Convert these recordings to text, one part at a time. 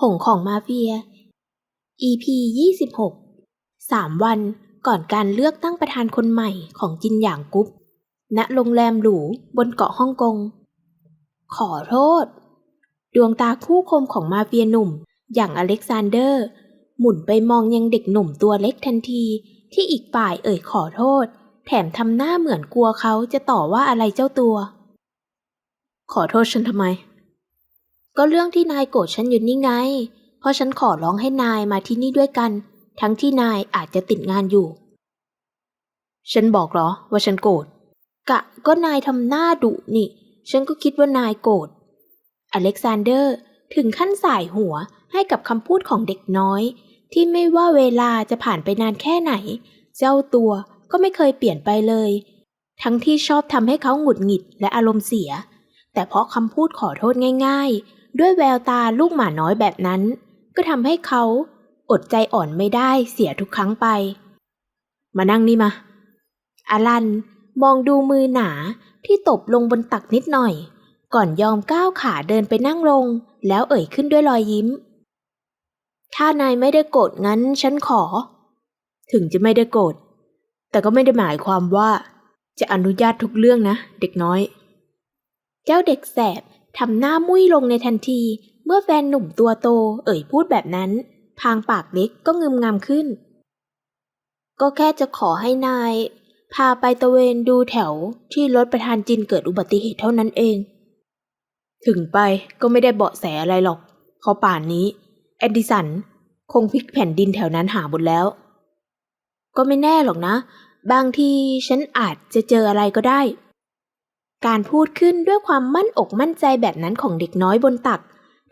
หงของมาเฟีย EP 26สามวันก่อนการเลือกตั้งประธานคนใหม่ของจินหยางกุ๊ปณโรงแรมหรูบนเกาะฮ่องกง ขอโทษ ดวงตาคู่คมของมาเฟียหนุ่ม อย่างอเล็กซานเดอร์ หมุนไปมองยังเด็กหนุ่มตัวเล็กทันที ที่อีกฝ่ายเอ่ยขอโทษ แถมทำหน้าเหมือนกลัวเขาจะต่อว่าอะไรเจ้าตัว ขอโทษฉันทำไม ก็เรื่องที่นายโกรธฉันอยู่นี่ไง เพราะฉันขอร้องให้นายมาที่นี่ด้วยกัน ทั้งที่นายอาจจะติดงานอยู่ ฉันบอกเหรอ ว่าฉันโกรธ กะก็นายทำหน้าดุนี่ ฉันก็คิดว่านายโกรธ อเล็กซานเดอร์ถึงขั้นสายหัวให้กับคำพูดของเด็กน้อย ที่ไม่ว่าเวลาจะผ่านไปนานแค่ไหน เจ้าตัวก็ไม่เคยเปลี่ยนไปเลย ทั้งที่ชอบทำให้เขาหงุดหงิดและอารมณ์เสีย แต่เพราะคำพูดขอโทษง่าย ๆ ด้วยแววตาลูกหมาน้อยแบบนั้น ก็ทำให้เขาอดใจอ่อนไม่ได้เสียทุกครั้งไป มานั่งนี่มาอารันมองดูมือหนาที่ตบลงบนตักนิดหน่อย ก่อนยอมก้าวขาเดินไปนั่งลง แล้วเอ่ยขึ้นด้วยรอยยิ้ม ถ้านายไม่ได้โกรธงั้นฉันขอ ถึงจะไม่ได้โกรธแต่ก็ไม่ได้หมายความว่า จะอนุญาตทุกเรื่องนะ เด็กน้อย เจ้าเด็กแสบ ทำหน้ามุ้ยลงในทันที เมื่อแฟนหนุ่มตัวโต เอ่ยพูดแบบนั้น พางปากเล็กก็งึมงำขึ้น ก็แค่จะขอให้นาย พาไปตะเวนดูแถวที่รถประธานจินเกิดอุบัติเหตุเท่านั้นเอง ถึงไปก็ไม่ได้เบาะแสอะไรหรอกเพราป่านนี้ แอนดิสัน คงพลิกแผ่นดินแถวนั้นหาหมดแล้ว ก็ไม่แน่หรอกนะ บางทีฉันอาจจะเจออะไรก็ได้ การพูดขึ้นด้วยความมั่นอกมั่นใจแบบนั้นของเด็กน้อยบนตัก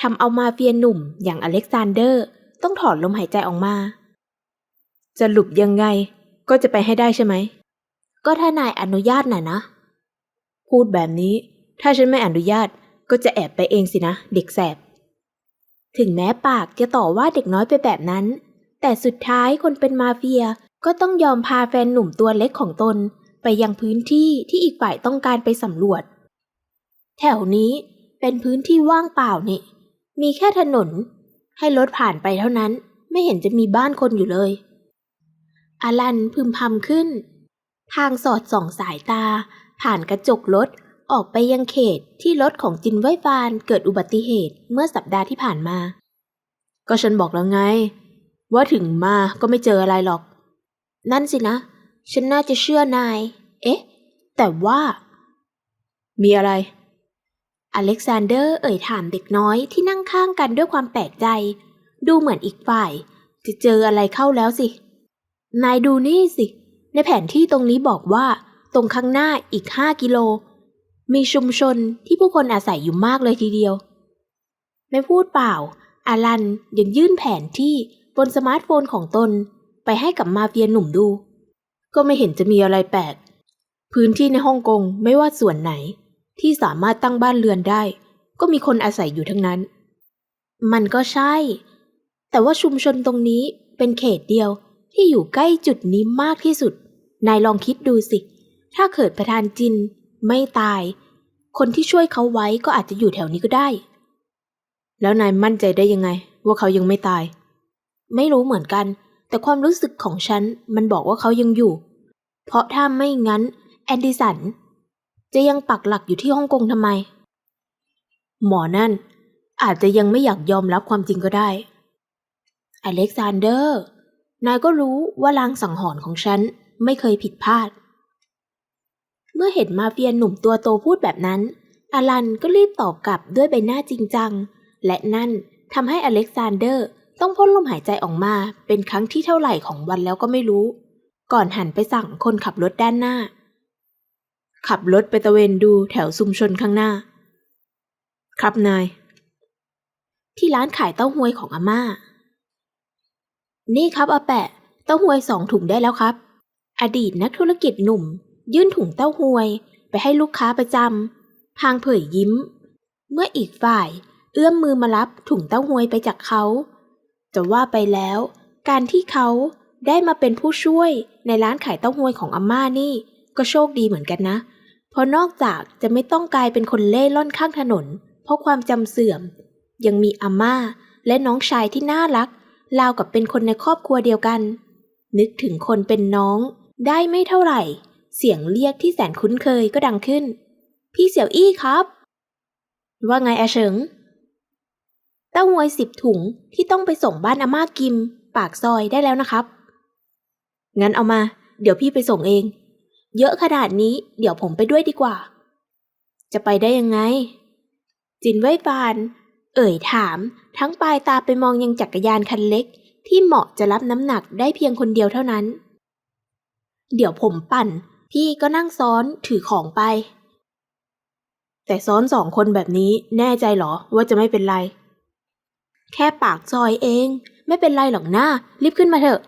ทำเอามาเฟียหนุ่มอย่างอเล็กซานเดอร์ ต้องถอนลมหายใจออกมา จะหลุบยังไง ก็จะไปให้ได้ใช่ไหม ก็ถ้านายอนุญาตน่ะนะ พูดแบบนี้ ถ้าฉันไม่อนุญาตก็จะแอบไปเองสินะ เด็กแสบ ถึงแม้ปากจะต่อว่าเด็กน้อยไปแบบนั้น แต่สุดท้ายคนเป็นมาเฟียก็ต้องยอมพาแฟนหนุ่มตัวเล็กของตน ไปยังพื้นที่ที่อีกฝ่ายต้องการไปสำรวจ แถวนี้เป็นพื้นที่ว่างเปล่านี่ มีแค่ถนน ให้รถผ่านไปเท่านั้น ไม่เห็นจะมีบ้านคนอยู่เลย อาลันพึมพำขึ้น ทางสอดส่องสายตา ผ่านกระจกรถออกไปยังเขตที่รถของจินไวฟานเกิดอุบัติเหตุเมื่อสัปดาห์ที่ผ่านมา ก็ฉันบอกแล้วไง ว่าถึงมาก็ไม่เจออะไรหรอก นั่นสินะ ฉันน่าจะเชื่อนาย เอ๊ะ แต่ว่า มีอะไร อเล็กซานเดอร์เอ่ยถามเด็กน้อยที่นั่งข้างกันด้วยความแปลกใจ ดูเหมือนอีกฝ่าย จะเจออะไรเข้าแล้วสิ นายดูนี่สิ ในแผนที่ตรงนี้บอกว่า ตรงข้างหน้าอีกห้ากิโล มีชุมชนที่ผู้คนอาศัยอยู่มากเลยทีเดียว ไม่พูดเปล่า อารันยังยื่นแผนที่บนสมาร์ทโฟนของตนไปให้กับมาเฟียหนุ่มดู ก็ไม่เห็นจะมีอะไรแปลก พื้นที่ในฮ่องกงไม่ว่าส่วนไหน ที่สามารถตั้งบ้านเรือนได้ ก็มีคนอาศัยอยู่ทั้งนั้น มันก็ใช่ แต่ว่าชุมชนตรงนี้เป็นเขตเดียวที่อยู่ใกล้จุดนี้มากที่สุด นายลองคิดดูสิ ถ้าเกิดประธานจินไม่ตาย คนที่ช่วยเขาไว้ก็อาจจะอยู่แถวนี้ก็ได้ แล้วนายมั่นใจได้ยังไง ว่าเขายังไม่ตาย ไม่รู้เหมือนกัน แต่ความรู้สึกของฉันมันบอกว่าเขายังอยู่ เพราะถ้าไม่งั้น แอนดิสัน จะยังปักหลักอยู่ที่ฮ่องกงทำไม หมอนั่น อาจจะยังไม่อยากยอมรับความจริงก็ได้ อเล็กซานเดอร์ นายก็รู้ว่าลางสังหรณ์ของฉันไม่เคยผิดพลาด เมื่อเห็นมาเฟียหนุ่มตัวโตพูดแบบนั้น อลันก็รีบตอบกลับด้วยใบหน้าจริงจัง และนั่นทำให้อเล็กซานเดอร์ ต้องพ่นลมหายใจออกมาเป็นครั้งที่เท่าไหร่ของวันแล้วก็ไม่รู้ ก่อนหันไปสั่งคนขับรถด้านหน้า ขับรถไปตะเวนดูแถวชุมชนข้างหน้า ครับนาย ที่ร้านขายเต้าหวยของอาม่า นี่ครับอาแปะ เต้าหวยสองถุงได้แล้วครับ อดีตนักธุรกิจหนุ่ม ยื่นถุงเต้าหวย ไปให้ลูกค้าประจำพางเผยยิ้ม เมื่ออีกฝ่ายเอื้อมมือมารับถุงเต้าหวยไปจากเขา จะว่าไปแล้ว การที่เขาได้มาเป็นผู้ช่วยในร้านขายเต้าหวยของอาม่านี่ ก็โชคดีเหมือนกันนะ เพราะนอกจากจะไม่ต้องกลายเป็นคนเล่ร่อนข้างถนน เพราะความจำเสื่อม ยังมีอาม่าและน้องชายที่น่ารักราวกับเป็นคนในครอบครัวเดียวกัน นึกถึงคนเป็นน้อง ได้ไม่เท่าไหร่ เสียงเรียกที่แสนคุ้นเคยก็ดังขึ้น พี่เสี่ยวอี้ครับ ว่าไงอาเฉิง เต้าหวยสิบถุงที่ต้องไปส่งบ้านอาม่ากิม ปากซอยได้แล้วนะครับ งั้นเอามา เดี๋ยวพี่ไปส่งเอง เยอะขนาดนี้ เดี๋ยวผมไปด้วยดีกว่า จะไปได้ยังไง จินไว้ฟาน เอ่ยถาม ทั้งปลายตาไปมองยังจักรยานคันเล็ก ที่เหมาะจะรับน้ำหนักได้เพียงคนเดียวเท่านั้น เดี๋ยวผมปั่น พี่ก็นั่งซ้อนถือของไป แต่ซ้อนสองคนแบบนี้แน่ใจเหรอว่าจะไม่เป็นไร แค่ปากซอยเอง ไม่เป็นไรหรอกหน้ารีบขึ้นมาเถอะ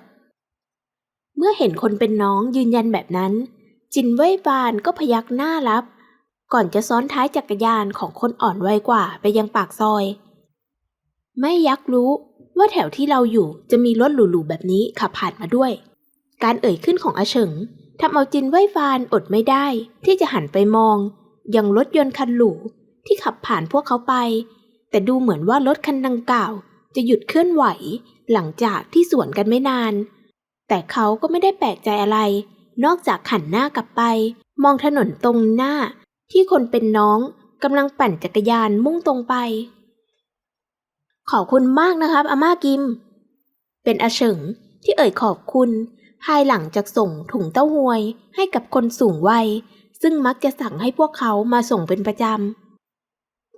เมื่อเห็นคนเป็นน้องยืนยันแบบนั้น จินเว่ยฟานก็พยักหน้ารับ ก่อนจะซ้อนท้ายจักรยานของคนอ่อนวัยกว่าไปยังปากซอย ไม่ยักรู้ว่าแถวที่เราอยู่จะมีรถหรูๆแบบนี้ขับผ่านมาด้วย การเอ่ยขึ้นของอาเฉิงทำเอาจินเว่ยฟานอดไม่ได้ ที่จะหันไปมอง ยังรถยนต์คันหรูที่ขับผ่านพวกเขาไป แต่ดูเหมือนว่ารถคันดังกล่าว จะหยุดเคลื่อนไหวหลังจากที่สวนกันไม่นาน แต่เขาก็ไม่ได้แปลกใจอะไร นอกจากหันหน้ากลับไป มองถนนตรงหน้า ที่คนเป็นน้องกำลังปั่นจักรยานมุ่งตรงไป ขอบคุณมากนะครับอาม่ากิม เป็นอาเฉิงที่เอ่ยขอบคุณ ภายหลังจากส่งถุงเต้าหวยให้กับคนสูงวัย ซึ่งมักจะสั่งให้พวกเขามาส่งเป็นประจำ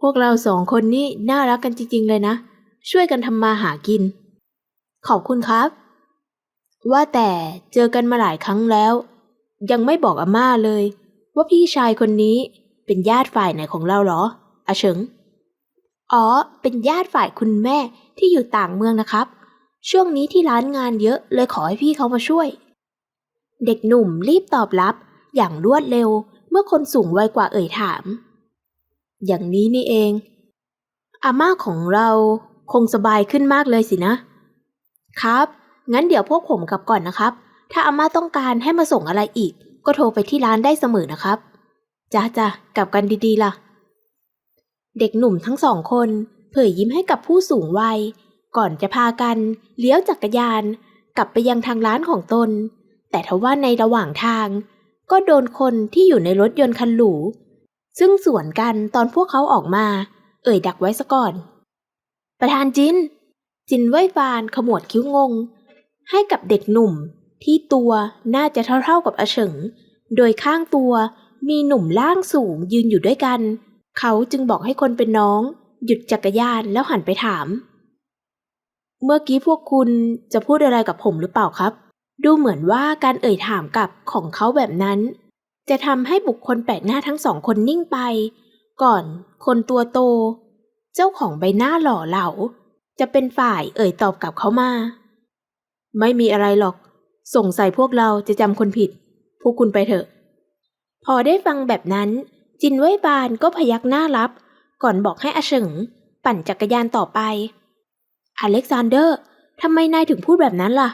พวกเราสองคนนี่น่ารักกันจริง ๆ เลยนะ ช่วยกันทำมาหากิน ขอบคุณครับ ว่าแต่เจอกันมาหลายครั้งแล้ว ยังไม่บอกอาม่าเลย ว่าพี่ชายคนนี้เป็นญาติฝ่ายไหนของเราเหรออาเฉิง อ๋อ เป็นญาติฝ่ายคุณแม่ที่อยู่ต่างเมืองนะครับ ช่วงนี้ที่ร้านงานเยอะเลยขอให้พี่เขามาช่วย เด็กหนุ่มรีบตอบรับอย่างรวดเร็วเมื่อคนสูงวัยกว่าเอ่ยถาม อย่างนี้นี่เอง อาม่าของเราคงสบายขึ้นมากเลยสินะ ครับ งั้นเดี๋ยวพวกผมกลับก่อนนะครับ ถ้าอาม่าต้องการให้มาส่งอะไรอีก ก็โทรไปที่ร้านได้เสมอนะครับจ้าจ้ากลับกันดีๆล่ะ เด็กหนุ่มทั้งสองคนเผยยิ้มให้กับผู้สูงวัย ก่อนจะพากันเลี้ยวจักรยาน กลับไปยังทางร้านของตน แต่ทว่าในระหว่างทาง ก็โดนคนที่อยู่ในรถยนต์คันหรู ซึ่งสวนกันตอนพวกเขาออกมา เอ่ยดักไว้ซะก่อน ประธานจิน จินเว่ยฟานขมวดคิ้วงง ให้กับเด็กหนุ่มที่ตัวน่าจะเท่าๆกับอาเฉิง โดยข้างตัวมีหนุ่มล่างสูงยืนอยู่ด้วยกัน เขาจึงบอกให้คนเป็นน้อง หยุดจักรยานแล้วหันไปถาม เมื่อกี้พวกคุณจะพูดอะไรกับผมหรือเปล่าครับ ดูเหมือนว่าการเอ่ยถามกับของเขาแบบนั้น จะทำให้บุคคลแปลกหน้าทั้งสองคนนิ่งไป ก่อนคนตัวโต เจ้าของใบหน้าหล่อเหลา จะเป็นฝ่ายเอ่ยตอบกลับเขามา ไม่มีอะไรหรอก สงสัยพวกเราจะจำคนผิด พวกคุณไปเถอะ พอได้ฟังแบบนั้น จินเว่ยบานก็พยักหน้ารับ ก่อนบอกให้อาเฉิง ปั่นจักรยานต่อไปอเล็กซานเดอร์ทำไมนายถึงพูดแบบนั้นล่ะ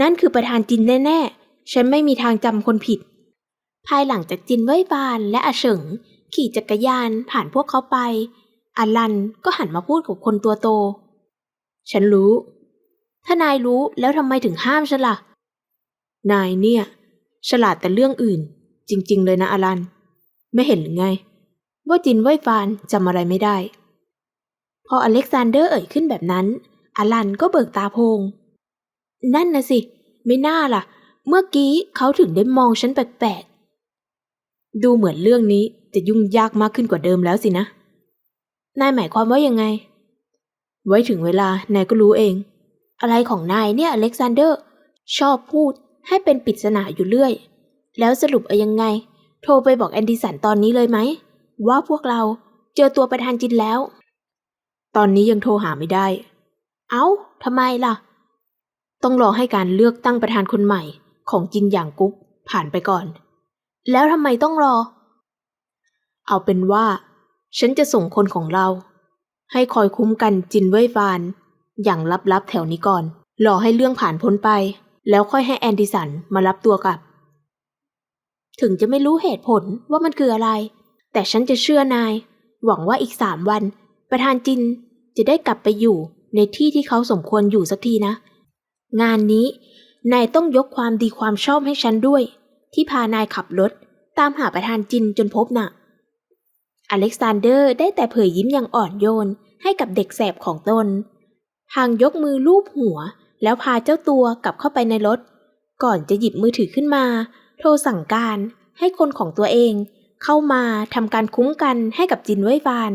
นั่นคือประธานจินแน่ๆ ฉันไม่มีทางจำคนผิด ภายหลังจากจินเว่ยบานและอาเฉิง ขี่จักรยานผ่านพวกเขาไปอาลันก็หันมาพูดกับคนตัวโต ฉันรู้ ถ้านายรู้แล้วทำไมถึงห้ามฉันล่ะ นายเนี่ย ฉลาดแต่เรื่องอื่น จริง ๆ เลยนะอาลัน ไม่เห็นหรือไง ว่าจินไว้ฟานจำอะไรไม่ได้ พออเล็กซานเดอร์เอ่ยขึ้นแบบนั้นอาลันก็เบิกตาโพง นั่นนะสิ ไม่น่าล่ะ เมื่อกี้เขาถึงได้มองฉันแปลกๆ ดูเหมือนเรื่องนี้จะยุ่งยากมากขึ้นกว่าเดิมแล้วสินะ นายหมายความว่ายังไง ไว้ถึงเวลานายก็รู้เอง อะไรของนายเนี่ยอเล็กซานเดอร์ ชอบพูดให้เป็นปริศนาอยู่เรื่อย แล้วสรุปเอายังไง โทรไปบอกแอนดิสันตอนนี้เลยไหม ว่าพวกเราเจอตัวประธานจินแล้ว ตอนนี้ยังโทรหาไม่ได้ เอา้าทำไมล่ะ ต้องรอให้การเลือกตั้งประธานคนใหม่ของจินอย่างกุ๊บผ่านไปก่อน แล้วทำไมต้องรอ เอาเป็นว่า ฉันจะส่งคนของเรา ให้คอยคุ้มกันจินเว่ยฟาน อย่างลับๆแถวนี้ก่อน รอให้เรื่องผ่านพ้นไป แล้วค่อยให้แอนดิสันมารับตัวกลับ ถึงจะไม่รู้เหตุผลว่ามันคืออะไร แต่ฉันจะเชื่อนาย หวังว่าอีกสามวัน ประธานจินจะได้กลับไปอยู่ในที่ที่เขาสมควรอยู่สักทีนะ งานนี้นายต้องยกความดีความชอบให้ฉันด้วย ที่พานายขับรถตามหาประธานจินจนพบน่ะ อเล็กซานเดอร์ได้แต่เผยยิ้มอย่างอ่อนโยนให้กับเด็กแสบของตน พางยกมือลูบหัว แล้วพาเจ้าตัวกลับเข้าไปในรถ ก่อนจะหยิบมือถือขึ้นมา โทรสั่งการให้คนของตัวเอง เข้ามาทำการคุ้มกันให้กับจินไว้ฟาน